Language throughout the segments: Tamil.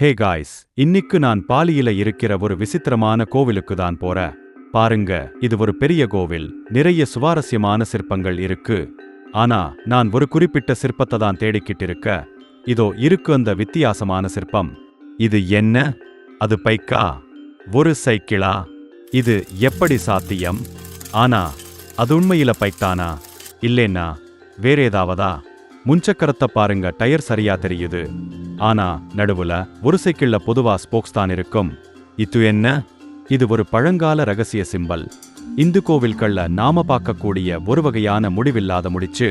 ஹே காய்ஸ் இன்னிக்கு நான் பாலியில இருக்கிற ஒரு விசித்திரமான கோவிலுக்கு தான் போற. பாருங்க இது ஒரு பெரிய கோவில். நிறைய சுவாரஸ்யமான சிற்பங்கள் இருக்கு. ஆனா நான் ஒரு குறிப்பிட்ட சிற்பத்தை தான் தேடிக்கிட்டு இருக்க. இதோ இருக்கு அந்த வித்தியாசமான சிற்பம். இது என்ன? அது பைக்கா? ஒரு சைக்கிளா? இது எப்படி சாத்தியம்? ஆனா அது உண்மையில பைக்தானா இல்லேன்னா வேற ஏதாவதா முன்சக்கரத்தை பாருங்க டயர் சரியா தெரியுது. ஆனா நடுவுல ஒரு சைக்கிள்ல பொதுவா ஸ்போக்ஸ் தான் இருக்கும். இது என்ன? இது ஒரு பழங்கால ரகசிய சிம்பல். இந்து கோவில்கள்ல நாம பார்க்கக்கூடிய ஒரு வகையான முடிவில்லாத முடிச்சு.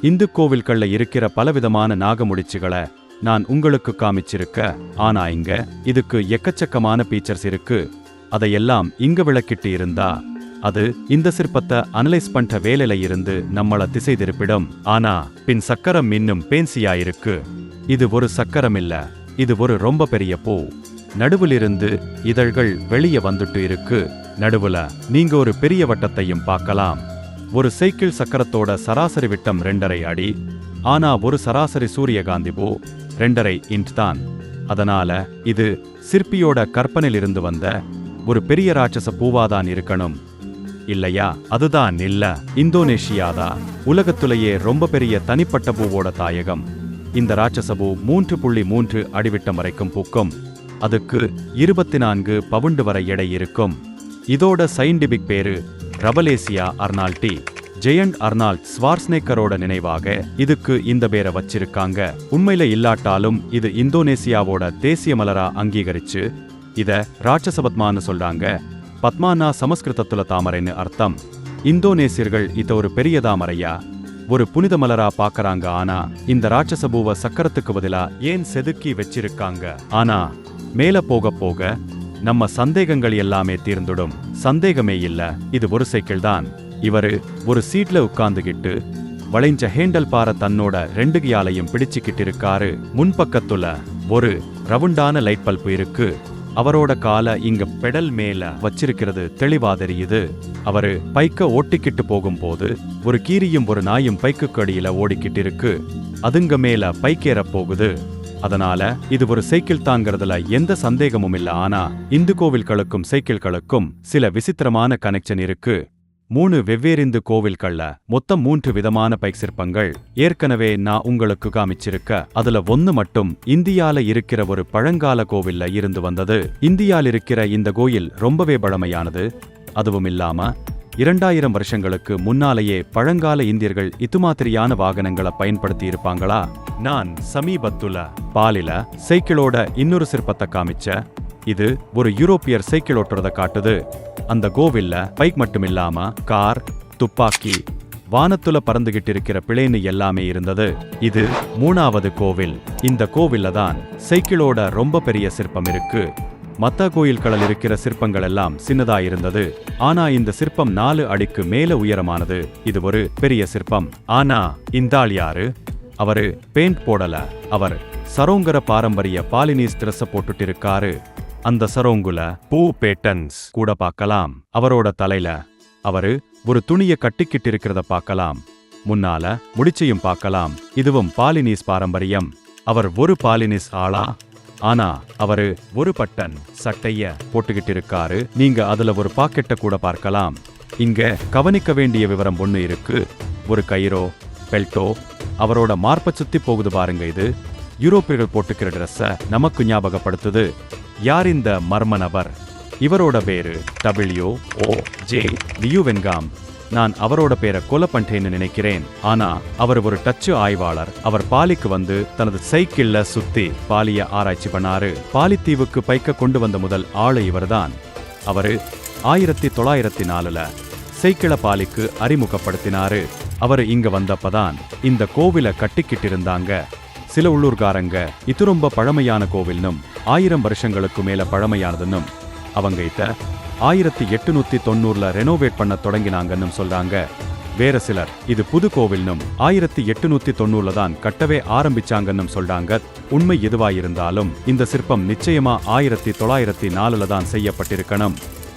இந்து கோவில்கள்ல இருக்கிற பலவிதமான நாக முடிச்சுகளை நான் உங்களுக்கு காமிச்சிருக்க. ஆனா இங்க இதுக்கு எக்கச்சக்கமான பீச்சர்ஸ் இருக்கு. அதையெல்லாம் இங்க விளக்கிட்டு இருந்தா அது இந்த சிற்பத்தை அனலைஸ் பண்ற வேலையில இருந்து நம்மள திசை திருப்பிடும். ஆனா பின் சக்கரம் இன்னும் பேன்சியா இருக்கு. இது ஒரு சக்கரம் இல்ல. இது ஒரு ரொம்ப பெரிய பூ. நடுவிலிருந்து இதழ்கள் வெளியே வந்துட்டு இருக்கு. நடுவுல நீங்க ஒரு பெரிய வட்டத்தையும் பார்க்கலாம். ஒரு சைக்கிள் சக்கரத்தோட சராசரி விட்டம் ரெண்டரை அடி. ஆனா ஒரு சராசரி சூரியகாந்தி பூ ரெண்டரை இன்ச் தான். அதனால இது சிற்பியோட கற்பனையிலிருந்து வந்த ஒரு பெரிய ராட்சச பூவாதான் இருக்கணும். இல்லையா? அதுதான் இல்ல இந்தோனேஷியாதா? உலகத்திலேயே ரொம்ப பெரிய தனிப்பட்ட பூவோட தாயகம். இந்த ராட்சச பூ மூன்று புள்ளி மூன்று அடிவிட்டம் வரைக்கும் பூக்கும். அதுக்கு இருபத்தி நான்கு பவுண்டு வரை எடை இருக்கும். இதோட சயின்டிபிக் பேரு ரபலேசியா அர்னால்டி. ஜெயண்ட் அர்னால்ட் ஸ்வார்ஸ்னேக்கரோட நினைவாக இதுக்கு இந்த பேரை வச்சிருக்காங்க. உண்மையில இல்லாட்டாலும் இது இந்தோனேசியாவோட தேசிய மலரா அங்கீகரிச்சு இத ராட்சசபத்மான்னு சொல்றாங்க. பத்மானா சமஸ்கிருதத்துல தாமரைன்னு அர்த்தம். இந்தோனேசியர்கள் இத ஒரு பெரிய தாமரையா? ஒரு புனித மலரா பாக்குறாங்க ஆனா இந்த ராட்சசபூவ சக்கரத்துக்கு பதிலா ஏன் செதுக்கி வச்சிருக்காங்க? ஆனா மேல போக போக நம்ம சந்தேகங்கள் எல்லாமே தீர்ந்துடும். சந்தேகமே இல்ல இது ஒரு சைக்கிள் தான். இவரு ஒரு சீட்ல உட்கார்ந்துகிட்டு வளைஞ்ச ஹேண்டல் பாற தன்னோட ரெண்டு கியாலையும் பிடிச்சுக்கிட்டு இருக்காரு. முன்பக்கத்துல ஒரு ரவுண்டான லைட் பல்பு இருக்கு. அவரோட காலை இங்க பெடல் மேல வச்சிருக்கிறது தெளிவா தெரியுது அவரு பைக்க ஓட்டிக்கிட்டு போகும்போது ஒரு கீரியும் ஒரு நாயும் பைக்குக்கு அடியில ஓடிக்கிட்டு இருக்கு அதுங்க மேல பைக்கேற போகுது. அதனால இது ஒரு சைக்கிள் தாங்கிறதுல எந்த சந்தேகமும் இல்ல. ஆனா இந்து கோவில்களுக்கும் சைக்கிள்களுக்கும் சில விசித்திரமான கனெக்ஷன் இருக்கு. மூணு வெவ்வேறிந்து கோவில்கள்ல மொத்தம் மூன்று விதமான பைக் சிற்பங்கள் ஏற்கனவே நான் உங்களுக்கு காமிச்சிருக்க அதுல ஒன்னு மட்டும் இந்தியால இருக்கிற ஒரு பழங்கால கோவில்ல இருந்து வந்தது. இந்தியால இருக்கிற இந்த கோயில் ரொம்பவே பழமையானது. அதுவும் இல்லாம இரண்டாயிரம் வருஷங்களுக்கு முன்னாலேயே பழங்கால இந்தியர்கள் இது மாதிரியான வாகனங்களை பயன்படுத்தி இருப்பாங்களா நான் சமீபத்துல பாலில சைக்கிளோட இன்னொரு சிற்பத்தை காமிச்ச இது ஒரு யூரோப்பியர் சைக்கிள் ஓட்டுறத காட்டுது. அந்த கோவில்ல பைக் மட்டும் இல்லாம கார் துப்பாக்கி வானத்துல பறந்துகிட்டு இருக்கிற பிளேனு எல்லாமே இருந்தது. இது மூணாவது கோவில். இந்த கோவில்ல தான் சைக்கிளோட ரொம்ப பெரிய சிற்பம் இருக்கு. மத்த கோயில்களில் இருக்கிற சிற்பங்கள் எல்லாம் சின்னதா இருந்தது. ஆனா இந்த சிற்பம் நாலு அடிக்கு மேல உயரமானது. இது ஒரு பெரிய சிற்பம். ஆனா இந்த ஆள் யாரு? அவரு பெயிண்ட் போடல. அவர் சரோங்கர பாரம்பரிய பாலினீஸ் திரச போட்டுட்டு இருக்காரு அந்த சரோங்குல பூ பேட்டன்ஸ் கூட பார்க்கலாம். அவரோட தலையில அவரு ஒரு துணிய கட்டிக்கிட்டு இருக்கிறத பார்க்கலாம். முன்னால முடிச்சையும் பார்க்கலாம். இதுவும் பாலினீஸ் பாரம்பரியம். அவர் ஒரு பாலினிஸ் ஆளா? ஆனா அவரு ஒரு பட்டன் சட்டைய போட்டுக்கிட்டு இருக்காரு நீங்க அதுல ஒரு பாக்கெட்டை கூட பார்க்கலாம். இங்க கவனிக்க வேண்டிய விவரம் ஒண்ணு இருக்கு. ஒரு கயிறோ பெல்ட்டோ அவரோட மார்ப சுத்தி போகுது பாருங்க இது. யூரோப்பியர்கள் போட்டுக்கிற ட்ரெஸ்ஸை நமக்கு ஞாபகப்படுத்துது. யார் இந்த மர்ம நபர்? இவரோட பேரு டபிள்யூ ஓ ஜே லியூவென்காம். நான் அவரோட பேரை கொலை பண்ணிட்டேன்னு நினைக்கிறேன். ஆனா அவர் ஒரு டச்சு ஆய்வாளர். அவர் பாலிக்கு வந்து தனது சைக்கிள்ல சுத்தி பாலிய ஆராய்ச்சி பண்ணாரு. பாலித்தீவுக்கு பைக்க கொண்டு வந்த முதல் ஆளு இவர்தான். அவரு ஆயிரத்தி தொள்ளாயிரத்தி நாலுல சைக்கிள பாலிக்கு அறிமுகப்படுத்தினாரு. அவரு இங்க வந்தப்பதான் இந்த கோவில கட்டிக்கிட்டு இருந்தாங்க சில உள்ளூர்காரங்க இது ரொம்ப பழமையான கோவில்னும் ஆயிரம் வருஷங்களுக்கு மேல பழமையானதுன்னும் அவங்க இத ஆயிரத்தி எட்டுநூத்தி தொண்ணூறுல ரெனோவேட் பண்ண தொடங்கினாங்கன்னு சொல்றாங்க. வேற சிலர் இது புது கோவில்னும் ஆயிரத்தி எட்டுநூத்தி தொண்ணூறுல தான் கட்டவே ஆரம்பிச்சாங்கன்னு சொல்றாங்க. உண்மை எதுவாயிருந்தாலும் இந்த சிற்பம் நிச்சயமா ஆயிரத்தி தொள்ளாயிரத்தி நாலுல தான் செய்யப்பட்டிருக்கணும்.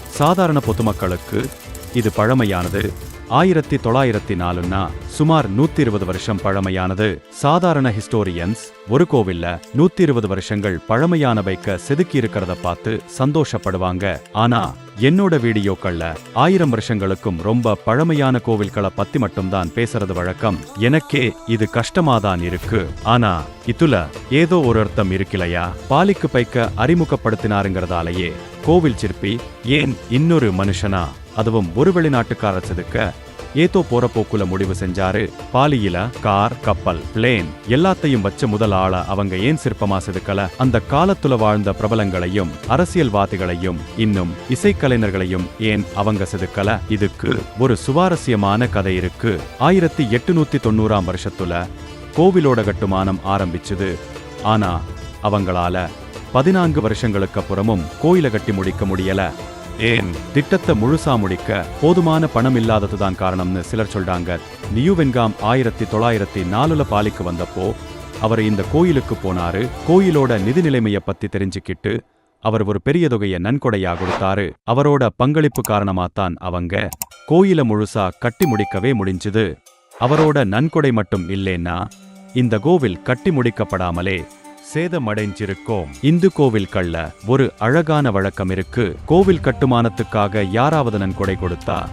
சாதாரண பொதுமக்களுக்கு இது பழமையானது. ஆயிரத்தி தொள்ளாயிரத்தி நாலுன்னா சுமார் நூத்தி இருபது வருஷம் பழமையானது சாதாரண ஹிஸ்டோரியன்ஸ் ஒரு கோவில்ல நூத்தி இருபது வருஷங்கள் பழமையான வைக்க செதுக்கி இருக்கிறத பார்த்து சந்தோஷப்படுவாங்க. ஆனா என்னோட வீடியோக்கள்ல ஆயிரம் வருஷங்களுக்கும் ரொம்ப பழமையான கோவில்களை பத்தி மட்டும்தான் பேசுறது வழக்கம். எனக்கே இது கஷ்டமாதான் இருக்கு. ஆனா இதுல ஏதோ ஒரு அர்த்தம் இருக்கிலையா? பாலிக்கு பைக்க அறிமுகப்படுத்தினாருங்கிறதாலேயே கோவில் சிற்பி ஏன் இன்னொரு மனுஷனா? அதுவும் ஒரு வெளிநாட்டுக்காரர் செதுக்க ஏதோ போற போக்குல முடிவு செஞ்சாரு. பாலியில கார் கப்பல் பிளேன் எல்லாத்தையும் வச்ச முதல் ஆள அவங்க ஏன் சிற்பமா செதுக்கல? அந்த காலத்துல வாழ்ந்த பிரபலங்களையும் அரசியல்வாதிகளையும் இன்னும் இசைக்கலைஞர்களையும் ஏன் அவங்க செதுக்கல? இதுக்கு ஒரு சுவாரஸ்யமான கதை இருக்கு. ஆயிரத்தி எட்டுநூத்தி தொண்ணூறாம் வருஷத்துல கோவிலோட கட்டுமானம் ஆரம்பிச்சுது. ஆனா அவங்களால பதினான்கு வருஷங்களுக்கு அப்புறமும் கோயில கட்டி முடிக்க முடியல. ஏன்? திட்டத்தை முழுசா முடிக்க போதுமான பணம் இல்லாததுதான் காரணம்னு சிலர் சொல்றாங்க. நியூவென்காம் ஆயிரத்தி தொள்ளாயிரத்தி நாலுல பாலிக்கு வந்தப்போ அவர் இந்த கோயிலுக்கு போனாரு. கோயிலோட நிதி நிலைமையை பத்தி தெரிஞ்சுக்கிட்டு அவர் ஒரு பெரிய தொகையை நன்கொடையா கொடுத்தாரு. அவரோட பங்களிப்பு காரணமாத்தான் அவங்க கோயில முழுசா கட்டி முடிக்கவே முடிஞ்சுது. அவரோட நன்கொடை மட்டும் இல்லேன்னா இந்த கோவில் கட்டி முடிக்கப்படாமலே சேதமடைஞ்சிருக்கோம். இந்து கோவில் கள்ள ஒரு அழகான வழக்கம் இருக்கு கோவில் கட்டுமானத்துக்காக யாராவது நன்கொடை கொடுத்தா?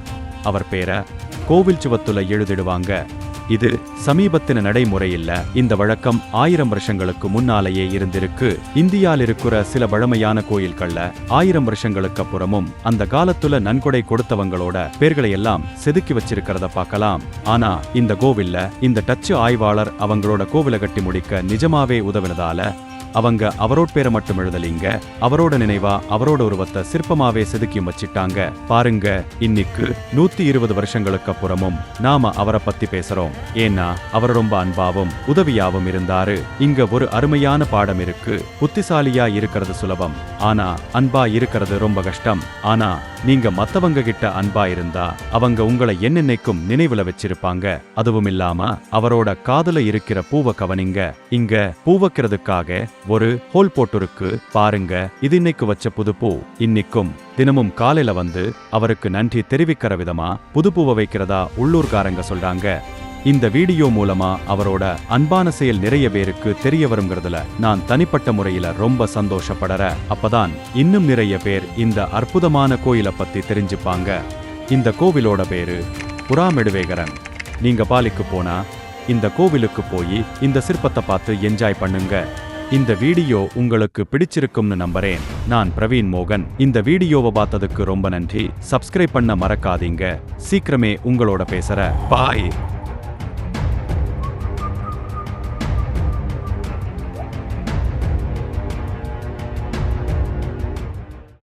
அவர் பேர கோவில் சுவத்துல எழுதிடுவாங்க. இது சமீபத்தின நடைமுறையில்ல. இந்த வழக்கம் ஆயிரம் வருஷங்களுக்கு முன்னாலேயே இருந்திருக்கு. இந்தியால இருக்கிற சில பழமையான கோயில்கள்ல ஆயிரம் வருஷங்களுக்கு அப்புறமும் அந்த காலத்துல நன்கொடை கொடுத்தவங்களோட பேர்களை எல்லாம் செதுக்கி வச்சிருக்கிறத பார்க்கலாம். ஆனா இந்த கோவில்ல இந்த டச்சு ஆய்வாளர் அவங்களோட கோவிலை கட்டி முடிக்க நிஜமாவே உதவினதால அவங்க அவரோட பேரை மட்டும் எழுதலீங்க. அவரோட நினைவா அவரோட உருவத்தை சிற்பமாவே செதுக்கி வச்சிட்டாங்க. பாருங்க இன்னைக்கு நூத்தி இருபது வருஷங்களுக்கு அப்புறமும் நாம அவரை பத்தி பேசுறோம். ஏன்னா அவர் ரொம்ப அன்பாவும் உதவியாவும் இருந்தாரு. இங்க ஒரு அருமையான பாடம் இருக்கு. புத்திசாலியா இருக்கிறது சுலபம். ஆனா அன்பா இருக்கிறது ரொம்ப கஷ்டம். ஆனா நீங்க மத்தவங்க கிட்ட அன்பா இருந்தா அவங்க உங்களை என்னென்னைக்கும் நினைவுல வச்சிருப்பாங்க. அதுவும் இல்லாம அவரோட காதுல இருக்கிற பூவை கவனிங்க. இங்க பூ வைக்கிறதுக்காக ஒரு ஹோல் போட்டிருக்கு. பாருங்க இது இன்னைக்கு வச்ச புது பூ. இன்னைக்கும் தினமும் காலையில வந்து அவருக்கு நன்றி தெரிவிக்கிற விதமா புது பூவை வைக்கிறதா உள்ளூர்காரங்க சொல்றாங்க. இந்த வீடியோ மூலமா அவரோட அன்பான செயல் நிறைய பேருக்கு தெரிய வருங்கிறதுல நான் தனிப்பட்ட முறையில ரொம்ப சந்தோஷப்படற. அப்பதான் இன்னும் நிறைய பேர் இந்த அற்புதமான கோயிலை பத்தி தெரிஞ்சுப்பாங்க. இந்த கோவிலோட பேரு புறாமெடுவேகரன். நீங்க பாலிக்கு போனா இந்த கோவிலுக்கு போய் இந்த சிற்பத்தை பார்த்து என்ஜாய் பண்ணுங்க. இந்த வீடியோ உங்களுக்கு பிடிச்சிருக்கும்னு நம்புறேன். நான் பிரவீன் மோகன். இந்த வீடியோவை பார்த்ததுக்கு ரொம்ப நன்றி. சப்ஸ்கிரைப் பண்ண மறக்காதீங்க. சீக்கிரமே உங்களோட பேசுற. பாய்.